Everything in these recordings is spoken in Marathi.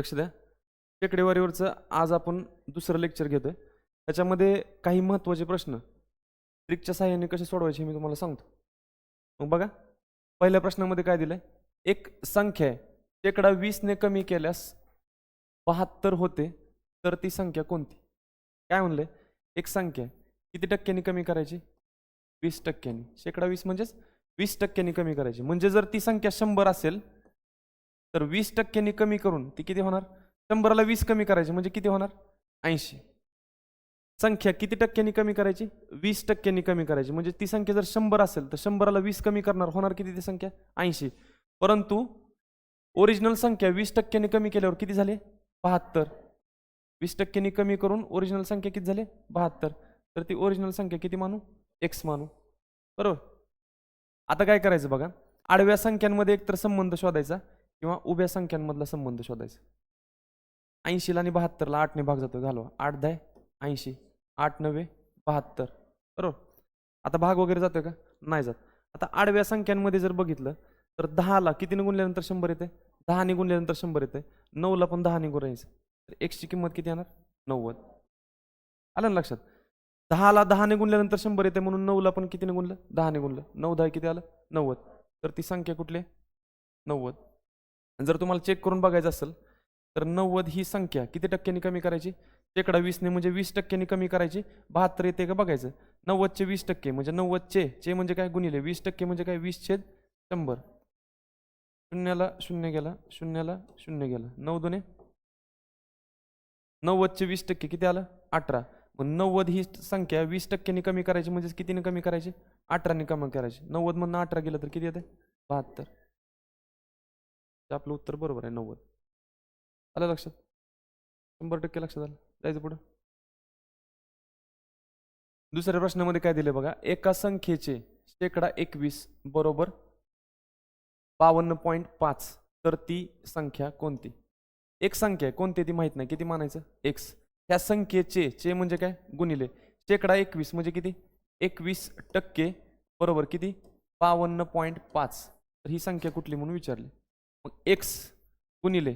लक्ष द्या. टेकडेवारीवरचं आज आपण दुसरं लेक्चर घेतोय. त्याच्यामध्ये काही महत्त्वाचे प्रश्न. ट्रिकच्या साह्याने कसे सोडवायचे मी तुम्हाला सांगतो. मग बघा. पहिल्या प्रश्नामध्ये काय दिलंय? एक संख्या आहे. टेकडा वीसने कमी केल्यास बहात्तर होते तर ती संख्या कोणती? काय म्हणलंय? एक संख्या आहे. किती टक्क्यांनी कमी करायची? वीस टक्क्यांनी. शेकडा वीस म्हणजेच वीस टक्क्यांनी कमी करायची. म्हणजे जर ती संख्या शंभर असेल तर वीस टक्क्यांनी कमी करून ती किती होणार? शंभराला वीस कमी करायची म्हणजे किती होणार? ऐंशी. संख्या किती टक्क्यांनी कमी करायची? वीस टक्क्यांनी कमी करायची. म्हणजे ती संख्या जर शंभर असेल तर शंभराला वीस कमी करणार होणार किती ती संख्या? ऐंशी. परंतु ओरिजिनल संख्या वीस टक्क्यांनी कमी केल्यावर किती झाले? बहात्तर. वीस टक्क्यांनी कमी करून ओरिजिनल संख्या किती झाले? बहात्तर. तर ती ओरिजिनल संख्या किती मानू? एक्स मानू. बरोबर? आता काय करायचं बघा? आडव्या संख्यांमध्ये एकतर संबंध शोधायचा. किंवा उभ्या संख्यांमधला संबंध शोधायचा. ऐंशीला आणि बहात्तरला आठने भाग जातो घालवा. आठ दहा ऐंशी. आठ नव्वे बहात्तर. बरोबर? आता भाग वगैरे जातोय का? नाही जात. आता आडव्या संख्यांमध्ये जर बघितलं तर दहाला कितीने गुणल्यानंतर शंभर येते दहाने गुणल्यानंतर शंभर येते नऊला पण दहाने गुणायचं तर एक्सची किंमत किती येणार? नव्वद. आलं ना लक्षात? दहाला दहाने गुणल्यानंतर शंभर येते म्हणून नऊला पण कितीने गुणलं दहाने गुणलं नऊ दहा किती आलं? नव्वद. तर ती संख्या कुठली नव्वद. आणि जर तुम्हाला चेक करून बघायचं असेल तर नव्वद ही संख्या किती टक्क्यांनी कमी करायची? शेकडा वीसने म्हणजे वीस टक्क्यांनी कमी करायची. बहात्तर येते का बघायचं? नव्वदचे वीस टक्के म्हणजे नव्वदचे चे म्हणजे काय गुणिले? वीस टक्के म्हणजे काय? वीस छेद शंभर. शून्याला शून्य गेला शून्याला शून्य गेला. नऊ दोने नव्वदचे वीस टक्के किती आलं? अठरा. मग नव्वद ही संख्या वीस टक्क्यांनी कमी करायची म्हणजे कितीने कमी करायची? अठराने कमी करायची. नव्वद अठरा गेलं तर किती येते? बहात्तर. तर आपलं उत्तर बरोबर आहे नव्वद. आलं लक्षात? शंभर टक्के लक्षात आलं. जायचं पुढं. दुसऱ्या प्रश्नामध्ये काय दिले बघा? एका संख्येचे शेकडा एकवीस बरोबर बावन्न पॉईंट पाच. तर ती संख्या कोणती? एक संख्या आहे. कोणती ती माहीत नाही. किती मानायचं? एक्स ह्या संख्येचे चे म्हणजे काय? गुणिले. शेकडा एकवीस म्हणजे किती? एकवीस टक्के बरोबर किती? बावन्न पॉईंट पाच. तर ही संख्या कुठली म्हणून विचारली? मग एक्स गुणिले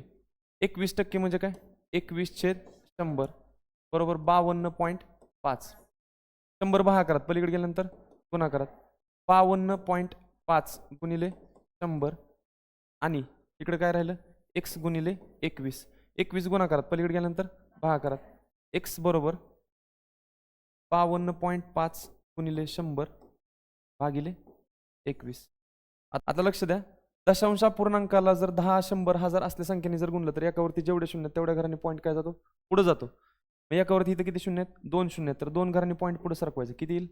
एकवीस टक्के म्हणजे काय? एकवीस छेद शंभर बरोबर बावन्न पॉईंट पाच. शंभर भागाकारात पलीकडे गेल्यानंतर गुणाकारात बावन्न पॉईंट पाच गुणिले शंभर. आणि इकडे काय राहिलं? एक्स गुणिले एकवीस. एकवीस गुणाकारात पलीकडे गेल्यानंतर भागाकारात एक्स बरोबर बावन्न पॉईंट पाच गुणिले शंभर भागिले एकवीस. आता लक्ष द्या. दशांश पूर्णांकाला जर दहा शंभर हजार असल्या संख्येने जर गुणलं तर एकावरती जेवढे शून्य तेवढ्या घराने पॉईंट काय जातो? पुढे जातो. मग एकावरती इथं किती शून्य आहेत? दोन शून्य आहेत. तर दोन घरांनी पॉईंट पुढे सरकवायचं. किती येईल?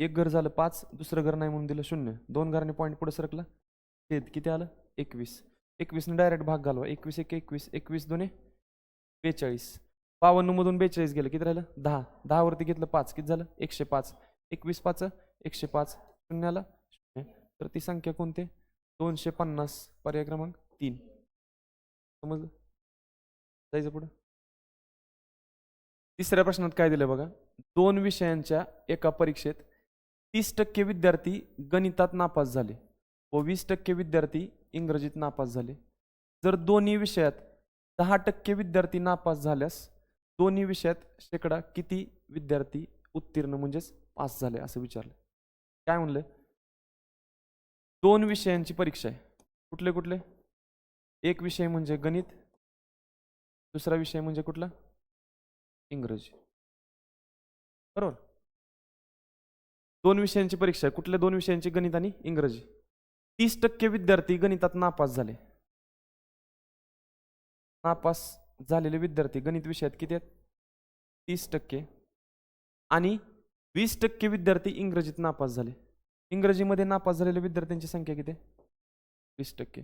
एक घर झालं पाच दुसरं घर नाही म्हणून दिलं शून्य. दोन घरांनी पॉईंट पुढे सरकला छेद किती आलं? एकवीस. एकवीसने डायरेक्ट भाग घालवा. एकवीस एक एकवीस. एकवीस दोन्ही बेचाळीस. बावन्नमधून बेचाळीस गेलं. किती राहिलं? दहा. दहावरती घेतलं पाच. किती झालं? एकशे पाच. एकवीस पाच एकशे पाच. शून्याला तर ती संख्या कोणते? दोनशे पन्नास. पर्याय क्रमांक तीन. समजलं? जायचं पुढं. तिसऱ्या प्रश्नात काय दिलं बघा? दोन विषयांच्या एका परीक्षेत तीस टक्के विद्यार्थी गणितात नापास झाले व वीस टक्के विद्यार्थी इंग्रजीत नापास झाले. जर दोन्ही विषयात दहा टक्के विद्यार्थी नापास झाल्यास दोन्ही विषयात शेकडा किती विद्यार्थी उत्तीर्ण म्हणजेच पास झाले असं विचारलं. काय म्हणलं? दोन विषयांची परीक्षा आहे. कुठले कुठले? एक विषय म्हणजे गणित दुसरा विषय म्हणजे कुठला? इंग्रजी. बरोबर? दोन विषयांची परीक्षा आहे. कुठल्या दोन विषयांची? गणित आणि इंग्रजी. तीस टक्के विद्यार्थी गणितात नापास झाले. नापास झालेले विद्यार्थी गणित विषयात किती आहेत? तीस टक्के. आणि वीस टक्के विद्यार्थी इंग्रजीत नापास झाले. इंग्रजीमध्ये नापास झालेल्या विद्यार्थ्यांची संख्या किती? आहे वीस टक्के.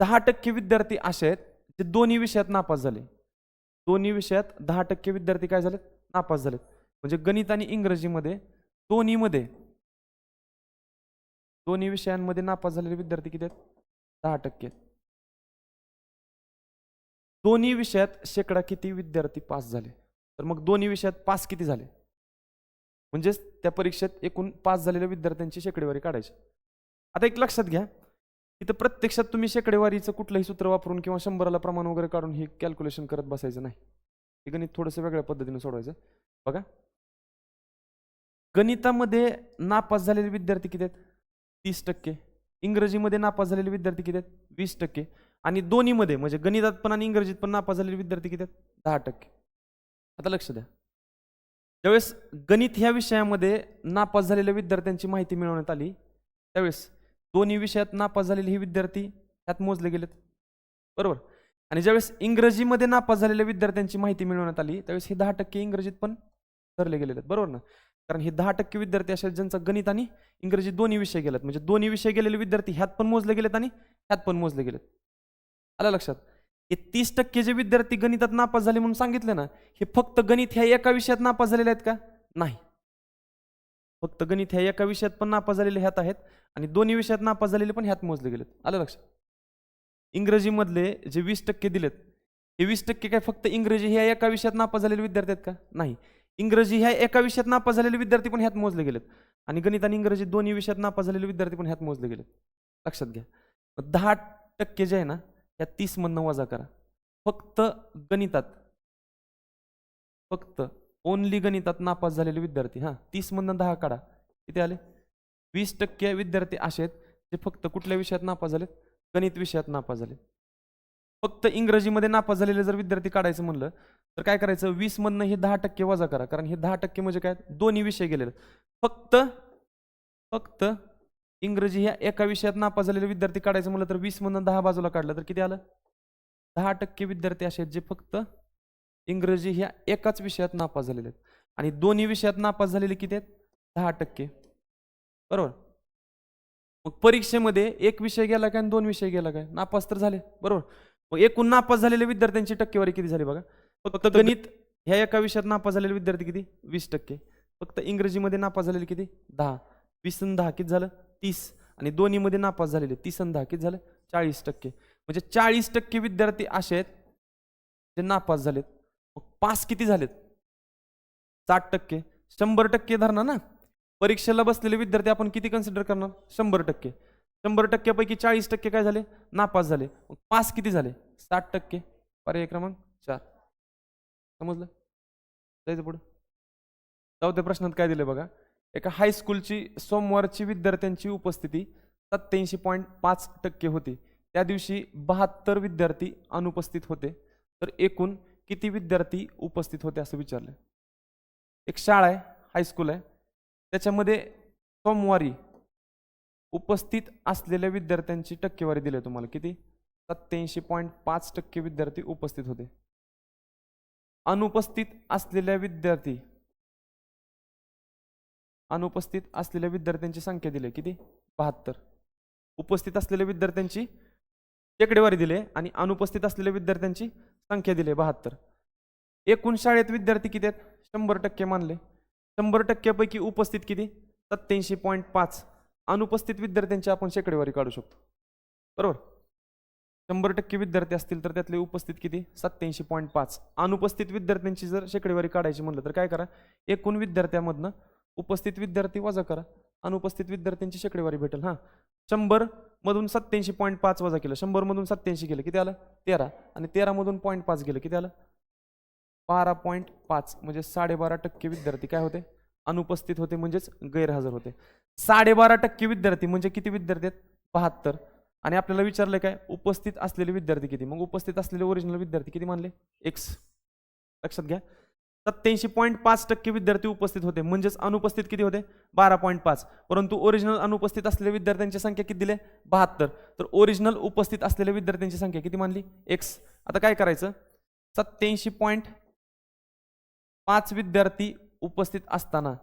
दहा टक्के विद्यार्थी असे आहेत जे दोन्ही विषयात नापास झाले. दोन्ही विषयात दहा टक्के विद्यार्थी काय झालेत? नापास झालेत. म्हणजे गणित आणि इंग्रजीमध्ये दोन्हीमध्ये दोन्ही विषयांमध्ये नापास झालेले विद्यार्थी किती आहेत? दहा टक्के आहेत. दोन्ही विषयात शेकडा किती विद्यार्थी पास झाले? तर मग दोन्ही विषयात पास किती झाले? म्हणजेच त्या परीक्षेत एकूण पास झालेल्या विद्यार्थ्यांची शेकडेवारी काढायची. आता एक लक्षात घ्या इथं प्रत्यक्षात तुम्ही शेकडेवारीचं कुठलंही सूत्र वापरून किंवा शंभराला प्रमाण वगैरे काढून हे कॅल्क्युलेशन करत बसायचं नाही. हे गणित थोडंसं वेगळ्या पद्धतीने सोडवायचं. बघा. गणितामध्ये नापास झालेले विद्यार्थी किती आहेत? तीस टक्के. इंग्रजीमध्ये नापास झालेले विद्यार्थी किती आहेत? वीस टक्के. आणि दोन्हीमध्ये म्हणजे गणितात पण आणि इंग्रजीत पण नापास झालेले विद्यार्थी किती आहेत? दहा टक्के. आता लक्ष द्या. ज्यावेळेस गणित ह्या विषयामध्ये नापास झालेल्या विद्यार्थ्यांची माहिती मिळवण्यात आली त्यावेळेस दोन्ही विषयात नापास झालेले हे विद्यार्थी ह्यात मोजले गेलेत. बरोबर? आणि ज्यावेळेस इंग्रजीमध्ये नापास झालेल्या विद्यार्थ्यांची माहिती मिळवण्यात आली त्यावेळेस हे दहा टक्के इंग्रजीत पण धरले गेलेले आहेत बरोबर ना? कारण हे दहा टक्के विद्यार्थी असे ज्यांचा ज्यांचं गणित आणि इंग्रजी दोन्ही विषय गेलेत. म्हणजे दोन्ही विषय गेलेले विद्यार्थी ह्यात पण मोजले गेलेत आणि ह्यात पण मोजले गेलेत. आलं लक्षात? हे तीस टक्के जे विद्यार्थी गणितात नापास झाले म्हणून सांगितले ना हे फक्त गणित ह्या एका विषयात नापास झालेले आहेत का? नाही. फक्त गणित ह्या एका विषयात पण नापास झालेले ह्यात आहेत आणि दोन्ही विषयात नापास झालेले पण ह्यात मोजले गेलेत. आलं लक्षात? इंग्रजीमधले जे वीस टक्के दिलेत हे वीस टक्के काय फक्त इंग्रजी ह्या एका विषयात नापास झालेले विद्यार्थी आहेत का? नाही. इंग्रजी ह्या एका विषयात नापास झालेले विद्यार्थी पण ह्यात मोजले गेलेत आणि गणित आणि इंग्रजी दोन्ही विषयात नापास झालेले विद्यार्थी पण ह्यात मोजले गेलेत. लक्षात घ्या. दहा टक्के जे आहे ना या तीसमधनं वजा करा. फक्त गणितात. फक्त. ओनली गणितात नापास झालेले विद्यार्थी हां. तीसमधनं दहा काढा. किती आले? वीस टक्के विद्यार्थी असे आहेत जे फक्त कुठल्या विषयात नापास झालेत? गणित विषयात नापास झाले फक्त इंग्रजीमध्ये नापास झालेले जर विद्यार्थी काढायचं म्हणलं तर काय करायचं? वीसमधनं हे दहा टक्के वजा करा. कारण हे दहा टक्के म्हणजे काय? दोन्ही विषय गेलेले फक्त फक्त इंग्रजी ह्या एका विषयात नापास झालेले विद्यार्थी काढायचं म्हणलं तर वीस मधनं दहा बाजूला काढलं तर किती आलं? दहा टक्के विद्यार्थी असे आहेत जे फक्त इंग्रजी ह्या एकाच विषयात नापास झालेले आहेत. आणि दोन्ही विषयात नापास झालेले किती आहेत? दहा टक्के. बरोबर? मग परीक्षेमध्ये एक विषय गेला काय आणि दोन विषय गेला काय? नापास तर झाले. बरोबर? मग एकूण नापास झालेल्या विद्यार्थ्यांची टक्केवारी किती झाली बघा? फक्त गणित ह्या एका विषयात नापास झालेले विद्यार्थी किती? वीस टक्के. फक्त इंग्रजीमध्ये नापास झालेले किती? दहा. वीस दहा किती झालं? तीस आणि दोन्हीमध्ये नापास झालेले तीस आणि दहा किती झालं? चाळीस टक्के. म्हणजे चाळीस टक्के विद्यार्थी असे आहेत जे नापास झालेत. मग पास किती झालेत? साठ टक्के. शंभर टक्के धरणार ना? परीक्षेला बसलेले विद्यार्थी आपण किती कन्सिडर करणार? शंभर टक्के. शंभर टक्क्यापैकी चाळीस टक्के काय झाले? नापास झाले. मग पास किती झाले? साठ टक्के. पर्याय क्रमांक चार. समजलं? जायचं पुढं. चौथ्या प्रश्नात काय दिलं बघा? एका हायस्कूलची सोमवारची विद्यार्थ्यांची उपस्थिती सत्याऐंशी पॉईंट पाच टक्के होती. त्या दिवशी बहात्तर विद्यार्थी अनुपस्थित होते. तर एकूण किती विद्यार्थी उपस्थित होते असं विचारलं. एक शाळा आहे हायस्कूल आहे. त्याच्यामध्ये सोमवारी उपस्थित असलेल्या विद्यार्थ्यांची टक्केवारी दिली तुम्हाला. किती? सत्याऐंशी पॉईंट पाच टक्के विद्यार्थी उपस्थित होते. अनुपस्थित असलेल्या विद्यार्थी अनुपस्थित असलेल्या विद्यार्थ्यांची संख्या दिली. किती? बहात्तर. उपस्थित असलेल्या विद्यार्थ्यांची शेकडेवारी दिले आणि अनुपस्थित असलेल्या विद्यार्थ्यांची संख्या दिली. बहात्तर. एकूण शाळेत विद्यार्थी किती आहेत? शंभर टक्के मानले. शंभर टक्क्यापैकी उपस्थित किती? सत्याऐंशी पॉईंट पाच. अनुपस्थित विद्यार्थ्यांची आपण शेकडेवारी काढू शकतो. बरोबर? शंभर टक्के विद्यार्थी असतील तर त्यातले उपस्थित किती? सत्याऐंशी पॉईंट पाच. अनुपस्थित विद्यार्थ्यांची जर शेकडेवारी काढायची म्हणलं तर काय करा? एकूण विद्यार्थ्यामधनं उपस्थित विद्यार्थी वजा करा. अनुपस्थित विद्यार्थ्यांची शेकडेवारी भेटेल. हां. शंभर मधून सत्याऐंशी पॉईंट पाच वजा केलं. शंभर मधून सत्याऐंशी केलं. किती आलं? तेरा. आणि तेरामधून पॉईंट पाच गेलं. किती आलं? बारा पॉईंट पाच. म्हणजे साडेबारा टक्के विद्यार्थी काय होते? अनुपस्थित होते म्हणजेच गैरहजर होते. साडेबारा टक्के विद्यार्थी म्हणजे किती विद्यार्थी आहेत? बहात्तर. आणि आपल्याला विचारलं काय? उपस्थित असलेले विद्यार्थी किती? मग उपस्थित असलेले ओरिजिनल विद्यार्थी किती मानले? एक्स लक्षात घ्या. सत्याऐंशी पॉईंट पाच टक्के विद्यार्थी उपस्थित होते. म्हणजेच अनुपस्थित किती होते? बारा पॉईंट पाच. परंतु ओरिजिनल अनुपस्थित असलेल्या विद्यार्थ्यांची संख्या किती दिले? बहात्तर. तर ओरिजिनल उपस्थित असलेल्या विद्यार्थ्यांची संख्या किती मानली? एक्स आता काय करायचं? सत्याऐंशी पॉईंट पाच विद्यार्थी उपस्थित असताना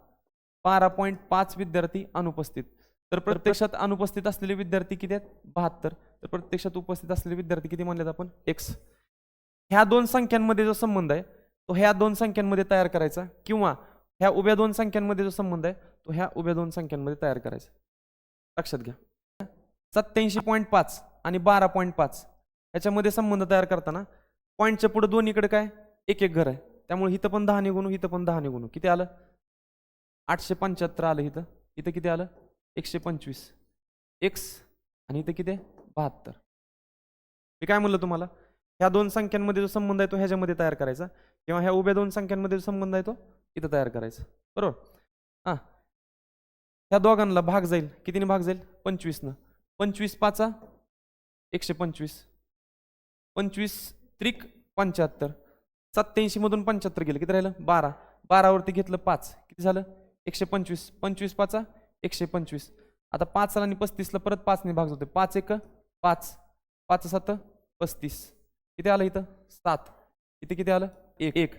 बारा पॉईंट पाच विद्यार्थी अनुपस्थित. तर प्रत्यक्षात अनुपस्थित असलेले विद्यार्थी किती आहेत? बहात्तर. तर प्रत्यक्षात उपस्थित असलेले विद्यार्थी किती मानलेत आपण? एक्स ह्या दोन संख्यांमध्ये जो संबंध आहे तो ह्या दोन संख्यांमध्ये तयार करायचा किंवा ह्या उभ्या दोन संख्यांमध्ये जो संबंध आहे तो ह्या उभ्या दोन संख्यांमध्ये तयार करायचा. लक्षात घ्या. सत्याऐंशी पॉईंट पाच आणि बारा पॉईंट पाच ह्याच्यामध्ये संबंध तयार करताना पॉईंटच्या पुढे दोन्हीकडे काय? एक एक घर आहे. त्यामुळे इथं पण दहा निघून इथं पण दहा निघून. किती आलं? आठशे पंच्याहत्तर आलं इथं. इथं किती आलं? एकशे पंचवीस. एक्स आणि इथं किती आहे? बहात्तर. मी काय म्हणलं तुम्हाला? ह्या दोन संख्यांमध्ये जो संबंध आहे तो ह्याच्यामध्ये तयार करायचा. किंवा ह्या उभ्या दोन संख्यांमध्ये जो संबंध आहे तो इथं तयार करायचा. बरोबर? हां. ह्या दोघांना भाग जाईल. कितीने भाग जाईल? पंचवीसनं. पंचवीस पाचा एकशे पंचवीस. पंचवीस त्रिक पंच्याहत्तर. सत्त्याऐंशीमधून पंच्याहत्तर गेलं. किती राहिलं? बारा. बारावरती घेतलं पाच. किती झालं? एकशे पंचवीस. पंचवीस पाचा एकशे पंचवीस. आता पाचला आणि पस्तीसला परत पाचने भाग जातो पाच एक पाच. पाच सात पस्तीस. किती आलं इथं? सात. इथे किती आलं? एक. एक.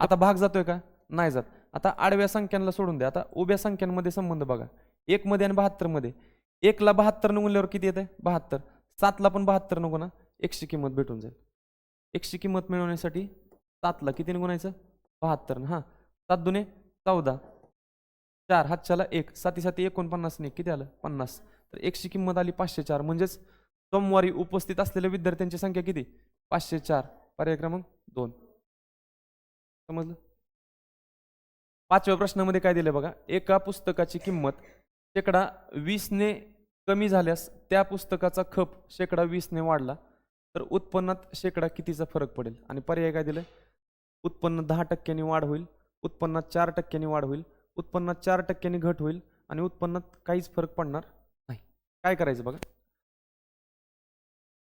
आता भाग जातोय का? नाही जात. आता आडव्या संख्यांना सोडून द्या. आता उभ्या संख्यांमध्ये संबंध बघा. एक मध्ये आणि बहात्तरमध्ये एकला बहात्तर गुणल्यावर किती येते बहात्तर. सातला पण बहात्तर नको ना. एकशे किंमत भेटून जाईल. एकशे किंमत मिळवण्यासाठी सातला किती गुणायचं? बहात्तर हां. सात दुने चौदा. चार. हातच्याला एक. साती साती एकोणपन्नास ने किती आलं? पन्नास. तर एकशे किंमत आली पाचशे चार. म्हणजेच सोमवारी उपस्थित असलेल्या विद्यार्थ्यांची संख्या किती? पाचशे चार. पर्याय क्रमांक दोन. समजलं? पाचव्या प्रश्नामध्ये काय दिलं बघा? एका पुस्तकाची किंमत शेकडा वीसने कमी झाल्यास त्या पुस्तकाचा खप शेकडा वीसने वाढला तर उत्पन्नात शेकडा कितीचा फरक पडेल? आणि पर्याय काय दिलं उत्पन्न दहा टक्क्यांनी वाढ होईल उत्पन्नात चार टक्क्यांनी वाढ होईल उत्पन्नात चार टक्क्यांनी घट होईल आणि उत्पन्नात काहीच फरक पडणार नाही. काय करायचं बघा?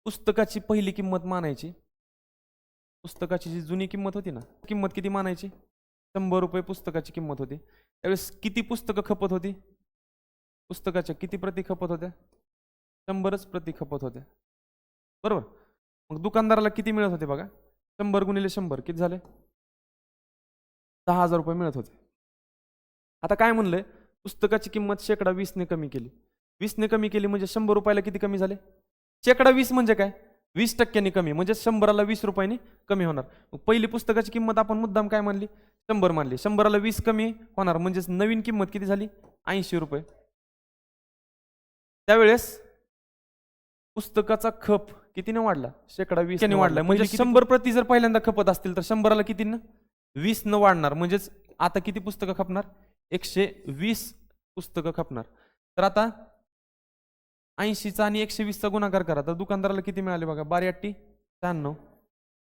पुस्तकाची पहिली किंमत मानायची. पुस्तकाची जी जुनी किंमत होती ना किंमत किती मानायची? शंभर रुपये पुस्तकाची किंमत होती. त्यावेळेस किती पुस्तकं खपत होती? पुस्तकाच्या किती प्रती खपत होत्या? शंभरच प्रती खपत होत्या. बरोबर? मग दुकानदाराला किती मिळत होते बघा? शंभर गुणिले शंभर किती झाले? दहा हजार रुपये मिळत होते. आता काय म्हणलंय पुस्तकाची किंमत शेकडा वीसने कमी केली. वीसने कमी केली म्हणजे शंभर रुपयाला किती कमी झाले? शेकडा वीस म्हणजे काय? वीस टक्क्यांनी कमी म्हणजे शंभराला वीस रुपयांनी कमी होणार. पहिली पुस्तकाची किंमत आपण मुद्दाम काय मानली? शंभर मानली. शंभराला वीस कमी होणार म्हणजेच नवीन किंमत किती झाली? ऐंशी रुपये. त्यावेळेस पुस्तकाचा खप कितीने वाढला? शेकडा वीस वाढला. म्हणजे शंभर प्रति जर पहिल्यांदा खपत असतील तर शंभराला किती न वीस न वाढणार. म्हणजेच आता किती पुस्तकं खपणार? एकशे वीस पुस्तकं खपणार. तर आता ऐंशीचा आणि एकशे वीसचा गुणाकार करा. तर दुकानदाराला किती मिळाले बघा? बारी अट्टी शहाण्णव.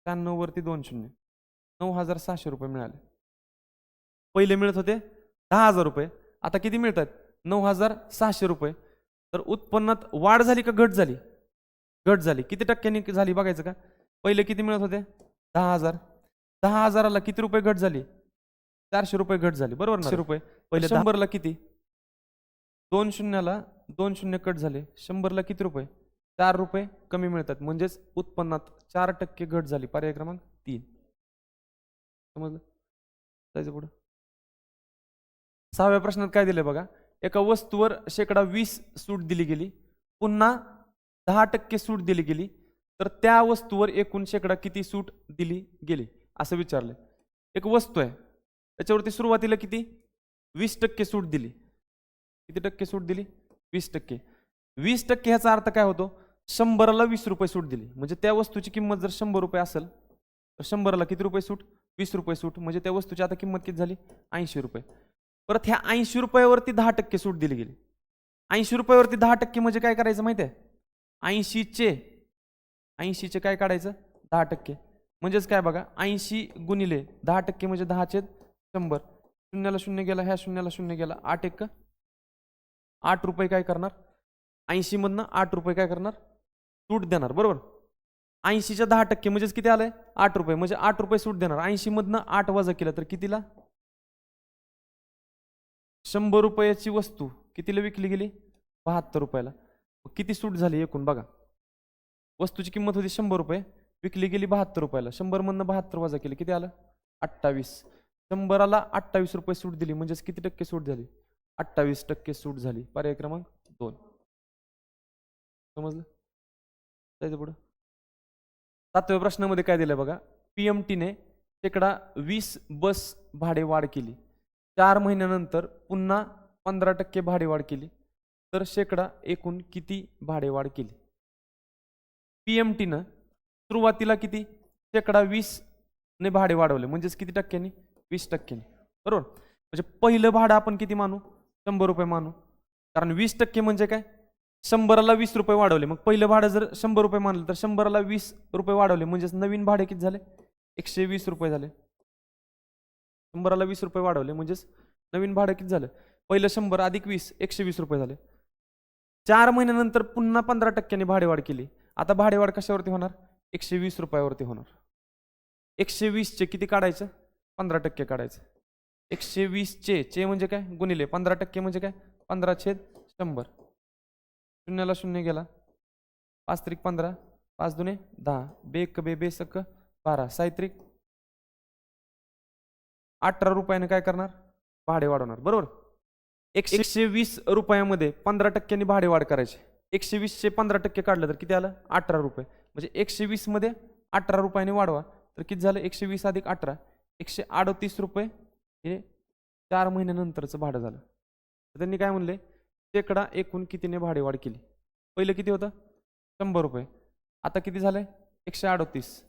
शहाण्णव वरती दोन शून्य. नऊ हजार सहाशे रुपये मिळाले. पहिले मिळत होते दहा हजार रुपये. आता किती मिळतात? नऊ हजार सहाशे रुपये. तर उत्पन्नात वाढ झाली का घट झाली? घट झाली. किती टक्क्यांनी झाली बघायचं का? पहिले किती मिळत होते? दहा हजार. दहा हजाराला किती रुपये घट झाली? चारशे रुपये घट झाली. बरोबर ना? रुपये. पहिले शंभरला किती? दोन शून्याला दोन शून्य कट झाले. शंभरला किती रुपये? चार रुपये कमी मिळतात. म्हणजेच उत्पन्नात चार टक्के घट झाली. पर्याय क्रमांक तीन. समजलं? जायचं पुढं. सहाव्या प्रश्नात काय दिलंय बघा? एका वस्तूवर शेकडा वीस सूट दिली गेली. पुन्हा दहा टक्के सूट दिली गेली. तर त्या वस्तूवर एकूण शेकडा किती सूट दिली गेली? असं विचारलंय. एक वस्तू आहे. त्याच्यावरती सुरुवातीला किती? वीस टक्के सूट दिली. किती टक्के सूट दिली? वीस टक्के. वीस टक्के ह्याचा अर्थ काय होतो? शंभराला वीस रुपये सूट दिली. म्हणजे त्या वस्तूची किंमत जर शंभर रुपये असेल तर शंभराला किती रुपये सूट? वीस रुपये सूट. म्हणजे त्या वस्तूची आता किंमत किती झाली? ऐंशी रुपये. परत ह्या ऐंशी रुपयावरती दहा टक्के सूट दिली गेली. ऐंशी रुपयावरती दहा टक्के म्हणजे काय करायचं माहिती आहे? ऐंशीचे ऐंशीचे काय काढायचं? दहा टक्के. म्हणजेच काय बघा? ऐंशी गुणिले दहा टक्के म्हणजे दहाचे शंभर. शून्याला शून्य गेला ह्या शून्याला शून्य गेला आठ एक. आठ रुपये काय करणार? ऐंशीमधनं आठ रुपये काय करणार? सूट देणार बरोबर? ऐंशीच्या दहा टक्के म्हणजेच किती आलंय? आठ रुपये. म्हणजे आठ रुपये सूट देणार. ऐंशीमधनं आठ वजा केलं तर कितीला? शंभर रुपयाची वस्तू कितीला विकली गेली? बहात्तर रुपयाला. किती सूट झाली एकूण बघा. वस्तूची किंमत होती शंभर रुपये. विकली गेली बहात्तर रुपयाला. शंभरमधनं बहात्तर वजा केलं. किती आलं? अठ्ठावीस. शंभराला अठ्ठावीस रुपये सूट दिली. म्हणजेच किती टक्के सूट झाली? अठ्ठावीस टक्के सूट झाली. पर्याय क्रमांक दोन. समजलं? जायचं पुढं? सातव्या प्रश्नामध्ये काय दिलं बघा? पीएमटीने शेकडा वीस बस भाडे वाढ केली. चार महिन्यानंतर पुन्हा पंधरा टक्के भाडे वाढ केली. तर शेकडा एकूण किती भाडे वाढ केली? टीनं सुरुवातीला किती? शेकडा वीस ने भाडे वाढवले. म्हणजेच किती टक्क्यांनी? वीस टक्क्यांनी. बरोबर? म्हणजे पहिलं भाडं आपण किती मानू? शंभर रुपये मानू. कारण वीस टक्के म्हणजे काय? शंभराला वीस रुपये वाढवले. मग पहिलं भाडं जर शंभर रुपये मानलं तर शंभराला वीस रुपये वाढवले. म्हणजेच नवीन भाडे किती झाले? एकशे वीस रुपये झाले. शंभराला वीस रुपये वाढवले. म्हणजेच नवीन भाडं किती झालं? पहिलं शंभर अधिक वीस एकशे वीस रुपये झाले. चार महिन्यानंतर पुन्हा पंधरा टक्क्यांनी भाडेवाढ केली. आता भाडेवाढ कशावरती होणार? एकशे वीस रुपयावरती होणार. एकशे वीसचे किती काढायचं? पंधरा टक्के काढायचं. एकशे वीसचे चे म्हणजे काय? गुणिले पंधरा टक्के म्हणजे काय? पंधरा छेद शंभर. शून्याला शून्य गेला. पाच त्रिक पंधरा पाच दुने दहा. बेक बे बेसक बारा. सायत्रिक. अठरा रुपयाने काय करणार? भाडे वाढवणार. बरोबर? एकशे वीस रुपयामध्ये पंधरा टक्क्यांनी भाडे वाढ करायचे. एकशे वीसचे पंधरा टक्के काढलं तर किती आलं? अठरा रुपये. म्हणजे एकशे वीसमध्ये अठरा रुपयाने वाढवा. तर किती झालं? एकशे वीस अधिक अठरा. एकशे अडतीस रुपये हे चार महिन्यानंतरचं भाडं झालं. तर त्यांनी काय म्हणले? शेकडा एकूण कितीने भाडेवाढ केली? पहिलं किती होतं? शंभर रुपये. आता किती झालंय? एकशे अडतीस.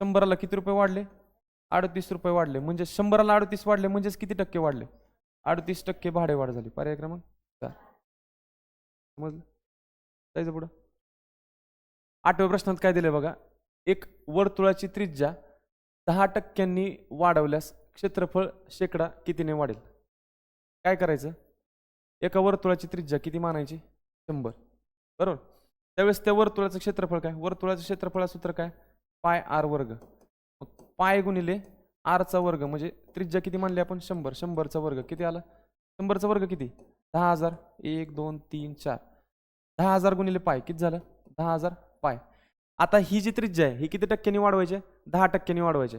शंभराला किती रुपये वाढले? अडतीस रुपये वाढले. म्हणजे शंभराला अडतीस वाढले म्हणजेच किती टक्के वाढले? अडतीस टक्के भाडेवाढ झाली. पर्याय क्रमांक चार. समजलं? जायचं पुढं. आठव्या प्रश्नात काय दिलं बघा? एक वर्तुळाची त्रिज्या दहा टक्क्यांनी वाढवल्यास क्षेत्रफळ शेकडा कितीने वाढेल? काय करायचं? एका वर्तुळाची त्रिज्या किती मानायची? शंभर. बरोबर? त्यावेळेस त्या वर्तुळाचं क्षेत्रफळ काय? वर्तुळाचं क्षेत्रफळ सूत्र काय? पाय आर वर्ग. मग पाय गुणिले आरचा वर्ग म्हणजे त्रिज्या किती मानली आपण? शंभर. शंभरचा वर्ग किती आला? शंभरचा वर्ग किती? दहा हजार. एक दोन तीन चार. दहा हजार गुणिले पाय. किती झालं? दहा हजार पाय. आता ही जी त्रिज्या आहे ही किती टक्क्यांनी वाढवायची आहे? दहा टक्क्यांनी वाढवायची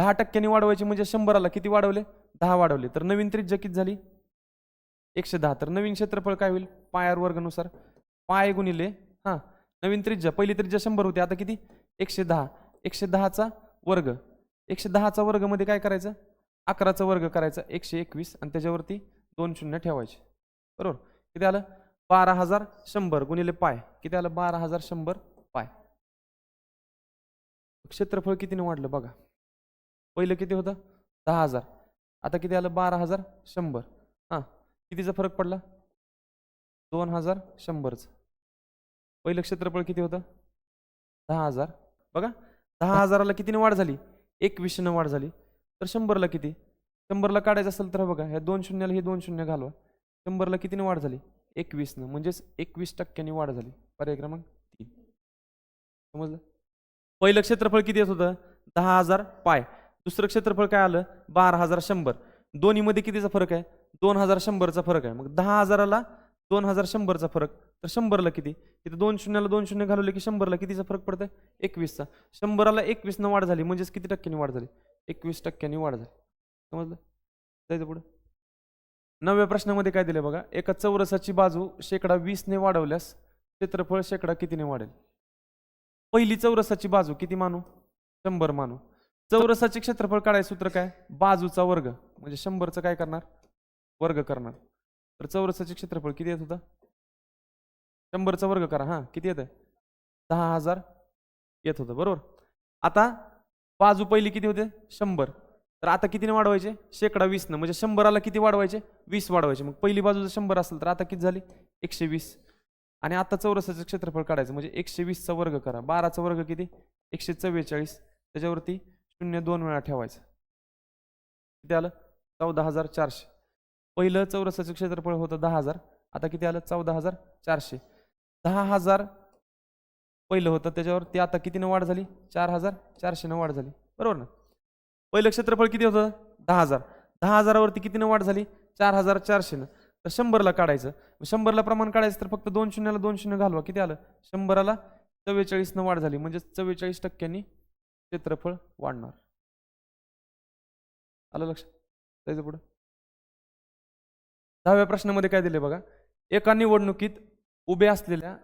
दहा टक्क्यांनी वाढवायची म्हणजे शंभराला किती वाढवले? दहा वाढवले. तर नवीन त्रिज्या किती झाली? एकशे दहा. तर नवीन क्षेत्रफळ काय होईल? पायार वर्गानुसार. पाय गुणिले हां नवीन त्रिज्या. पहिली त्रिज्या शंभर होती. आता किती? एकशे दहा. एकशे दहाचा वर्ग. एकशे दहाचा वर्गमध्ये काय करायचं? अकराचा वर्ग करायचा. एकशे एकवीस. आणि त्याच्यावरती दोन शून्य ठेवायचे. बरोबर? किती आलं? बारा हजार शंभर गुणिले पाय. किती आलं? बारा हजार शंभर पाय. क्षेत्रफळ कितीने वाढलं बघा. पहिलं किती होतं? दहा हजार. आता किती आलं? बारा हजार शंभर. हां कितीचा फरक पडला? दोन हजार शंभरचं. पहिलं क्षेत्रफळ किती होतं? दहा हजार. बघा दहा हजाराला कितीने वाढ झाली? एकवीसशेनं वाढ झाली. तर शंभरला किती? शंभरला काढायचं असेल तर बघा ह्या दोन शून्याला हे दोन शून्य घालवा. शंभरला कितीने वाढ झाली? एकवीसनं. म्हणजेच एकवीस टक्क्यांनी वाढ झाली. पर्याय क्रमांक तीन. समजलं? पहिलं क्षेत्रफळ किती येत होतं? दहा हजार पाय. दुसरं क्षेत्रफळ काय आलं? बारा हजार शंभर. दोन्हीमध्ये कितीचा फरक आहे? दोन हजार शंभरचा फरक आहे. मग दहा हजाराला दोन हजार शंभरचा फरक. तर शंभरला किती? इथं दोन शून्याला दोन शून्य घालवले की शंभरला कितीचा फरक पडतंय? एकवीसचा. शंभराला एकवीसनं वाढ झाली. म्हणजेच किती टक्क्यांनी वाढ झाली? एकवीस टक्क्यांनी वाढ झाली. समजलं? जायचं पुढं. नव्या प्रश्नामध्ये काय दिलं बघा? एका चौरसाची बाजू शेकडा वीसने वाढवल्यास क्षेत्रफळ शेकडा कितीने वाढेल? पहिली चौरसाची बाजू किती मानू? शंभर मानू. चौरसाचे क्षेत्रफळ काढायचं सूत्र काय? बाजूचा वर्ग. म्हणजे शंभरचं काय करणार? वर्ग करणार. तर चौरसाचे क्षेत्रफळ किती येत होतं? शंभरचा वर्ग करा. हां किती येत आहे दहा हजार येत होतं. बरोबर? आता बाजू पहिली किती होते? शंभर. तर आता कितीने वाढवायचे? शेकडा वीसनं. म्हणजे शंभराला किती वाढवायचे? वीस वाढवायचे. मग पहिली बाजू जर शंभर असेल तर आता किती झाली? एकशे वीस आणि आता चौरसाचं क्षेत्रफळ काढायचं. म्हणजे एकशे वीसचा वर्ग करा. बाराचा वर्ग किती? एकशे चव्वेचाळीस. त्याच्यावरती शून्य दोन वेळा ठेवायचं. किती आलं? चौदा हजार चारशे. पहिलं चौरसाचं क्षेत्रफळ होतं दहा हजार. आता किती आलं? चौदा हजार चारशे. दहा हजार पहिलं होतं त्याच्यावर ते आता कितीनं वाढ झाली? चार हजार चारशेनं वाढ झाली. बरोबर ना? पहिलं क्षेत्रफळ किती होतं? दहा हजार. दहा हजारावरती कितीनं वाढ झाली? चार हजार चारशेनं. तर शंभरला काढायचं. शंभरला प्रमाण काढायचं तर फक्त दोन शून्याला दोन शून्य घालवा. किती आलं? शंभराला चव्वेचाळीसनं वाढ झाली. म्हणजे चव्वेचाळीस टक्क्यांनी क्षेत्रफळ वाढणार. आलं लक्षात? जायचं पुढं. दहाव्या प्रश्नामध्ये काय दिले बघा? एका निवडणुकीत उभे असलेल्या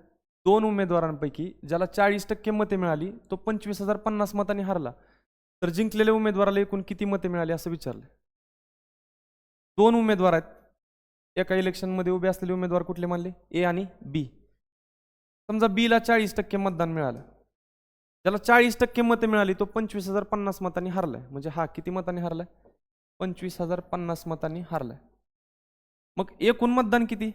दोन उमेदवारांपैकी ज्याला चाळीस टक्के मते मिळाली तो पंचवीस हजार पन्नास मतांनी हरला. तर जिंकलेल्या उमेदवाराला एकूण किती मते मिळाली असं विचारलं दोन उमेदवार आहेत. एका इलेक्शनमध्ये उभे असलेले उमेदवार कुठले मानले? ए आणि बी. समजा बीला चाळीस टक्के मतदान मिळालं. ज्याला चाळीस टक्के मतं मिळाली तो पंचवीस हजार पन्नास मतांनी हारलाय. म्हणजे हा किती मतांनी हारलाय? पंचवीस हजार पन्नास मतांनी हारलाय. मग एकूण मतदान किती?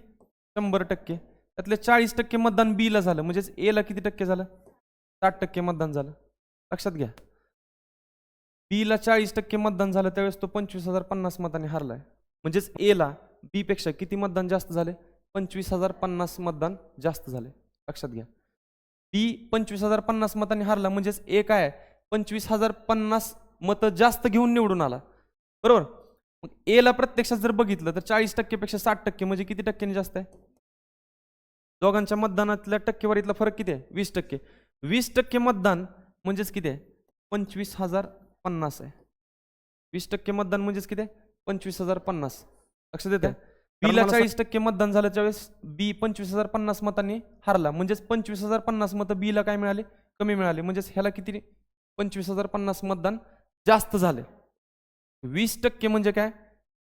शंभर टक्के. त्यातले चाळीस टक्के मतदान बीला झालं. म्हणजेच एला किती टक्के झालं? साठ टक्के मतदान झालं. लक्षात घ्या. बीला चाळीस टक्के मतदान झालं त्यावेळेस तो पंचवीस हजार पन्नास मतांनी हारलाय. म्हणजेच एला बी पेक्षा किती मतदान जास्त झाले? पंचवीस हजार पन्नास मतदान जास्त झाले. लक्षात घ्या. बी पंचवीस हजार पन्नास मतांनी हारला म्हणजेच ए काय आहे? पंचवीस हजार पन्नास मतं जास्त घेऊन निवडून आला. बरोबर? मग एला प्रत्यक्षात जर बघितलं तर चाळीस टक्केपेक्षा साठ टक्के म्हणजे किती टक्क्यांनी जास्त आहे? दोघांच्या मतदानातल्या टक्केवारीतला फरक किती आहे? वीस टक्के. वीस टक्के मतदान म्हणजेच किती आहे? पंचवीस हजार पन्नास आहे. वीस टक्के मतदान म्हणजेच किती आहे? पंचवीस हजार पन्नास. लक्षात आहे बीला चाळीस टक्के मतदान झालं त्यावेळेस बी पंचवीस हजार पन्नास मतांनी हारला. म्हणजेच पंचवीस हजार पन्नास मतं बीला काय मिळाले? कमी मिळाले. म्हणजेच ह्याला किती? पंचवीस हजार पन्नास मतदान जास्त झाले. वीस टक्के म्हणजे काय?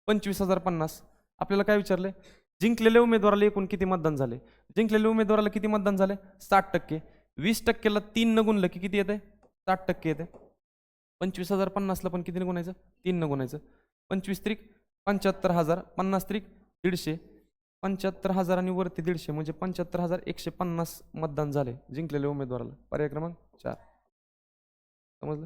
पंचवीस हजार पन्नास. आपल्याला काय विचारले जिंकलेल्या उमेदवाराला एकूण किती मतदान झाले? जिंकलेल्या उमेदवाराला किती मतदान झाले? साठ टक्के. वीस टक्केला तीन न गुणलं की किती येते साठ टक्के येते पंचवीस हजार पन्नासला पण किती न गुणायचं? तीन न गुणायचं. पंचवीस त्रिक पंच्याहत्तर हजार. पन्नास त्रिक दीडशे पंच्याहत्तर हजार आणि वरती दीडशे म्हणजे पंच्याहत्तर हजार एकशे पन्नास मतदान झाले जिंकलेल्या उमेदवाराला. पर्याय क्रमांक चार. समजलं?